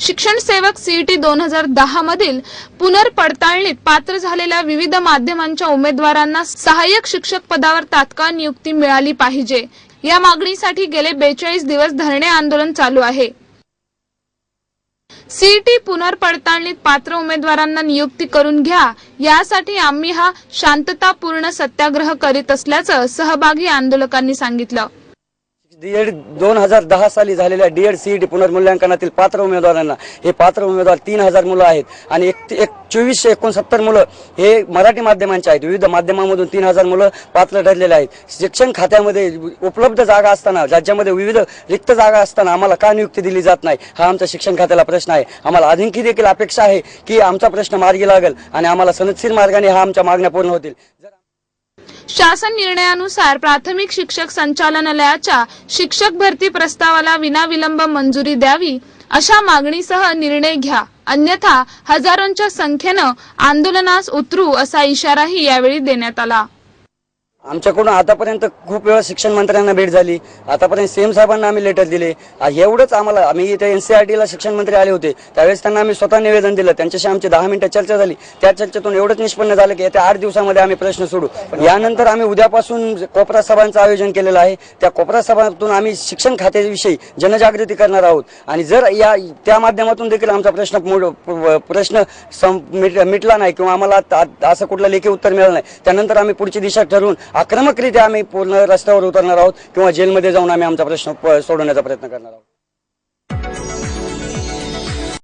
शिक्षण सेवक सीईटी दोन हजार दहा मधील पुनर्पडताळणीत पात्र झालेल्या विविध माध्यमांच्या उमेदवारांना सहाय्यक शिक्षक पदावर तात्काळ नियुक्ती मिळाली पाहिजे. या मागणीसाठी गेले बेचाळीस दिवस धरणे आंदोलन चालू आहे. सीईटी पुनर्पडताळणीत पात्र उमेदवारांना नियुक्ती करून घ्या यासाठी आम्ही हा शांततापूर्ण सत्याग्रह करीत असल्याचं सहभागी आंदोलकांनी सांगितलं. डीएड दोन हजार दहा साली झालेल्या डीएड सीईटी पुनर्मूल्यांकनातील पात्र उमेदवारांना हे पात्र उमेदवार तीन हजार मुलं आहेत. आणि एक एक चोवीसशे एकोणसत्तर मुलं हे मराठी माध्यमांचे आहेत. विविध माध्यमांमधून तीन हजार मुलं पात्र ठरलेले आहेत. शिक्षण खात्यामध्ये उपलब्ध जागा असताना राज्यामध्ये विविध रिक्त जागा असताना आम्हाला का नियुक्ती दिली जात नाही? हा आमचा शिक्षण खात्याला प्रश्न आहे. आम्हाला अधिकही देखील अपेक्षा आहे की आमचा प्रश्न मार्गी लागेल आणि आम्हाला सनदशीर मार्गाने हा आमच्या मागण्या पूर्ण होतील. जर शासन निर्णयानुसार प्राथमिक शिक्षक संचालनालयाच्या शिक्षक भरती प्रस्तावाला विनाविलंब मंजुरी द्यावी अशा मागणीसह निर्णय घ्या. अन्यथा हजारोंच्या संख्येनं आंदोलनास उतरू असा इशाराही यावेळी देण्यात आला. आमच्याकडून आतापर्यंत खूप वेळा शिक्षण मंत्र्यांना भेट झाली. आतापर्यंत सीएम साहेबांना आम्ही लेटर दिले. एवढंच आम्हाला आम्ही इथे एनसीआरटीला शिक्षण मंत्री आले होते. त्यावेळेस त्यांना आम्ही स्वतः निवेदन दिलं. त्यांच्याशी आमची दहा मिनिटं चर्चा झाली. त्या चर्चेतून एवढंच निष्पन्न झालं की येत्या आठ दिवसामध्ये आम्ही प्रश्न सोडू. यानंतर आम्ही उद्यापासून कोपरा सभांचं आयोजन केलेलं आहे. त्या कोपरा सभातून आम्ही शिक्षण खात्याविषयी जनजागृती करणार आहोत. आणि जर या त्या माध्यमातून देखील आमचा प्रश्न प्रश्न सं- मिट- मिटला नाही किंवा आम्हाला असं कुठलं लेखी उत्तर मिळालं नाही त्यानंतर आम्ही पुढची दिशा ठरवून आक्रमकरित्या आम्ही पूर्ण रस्त्यावर उतरणार आहोत किंवा जेलमध्ये जाऊन आम्ही आमचा प्रश्न प- सोडवण्याचा प्रयत्न करणार आहोत.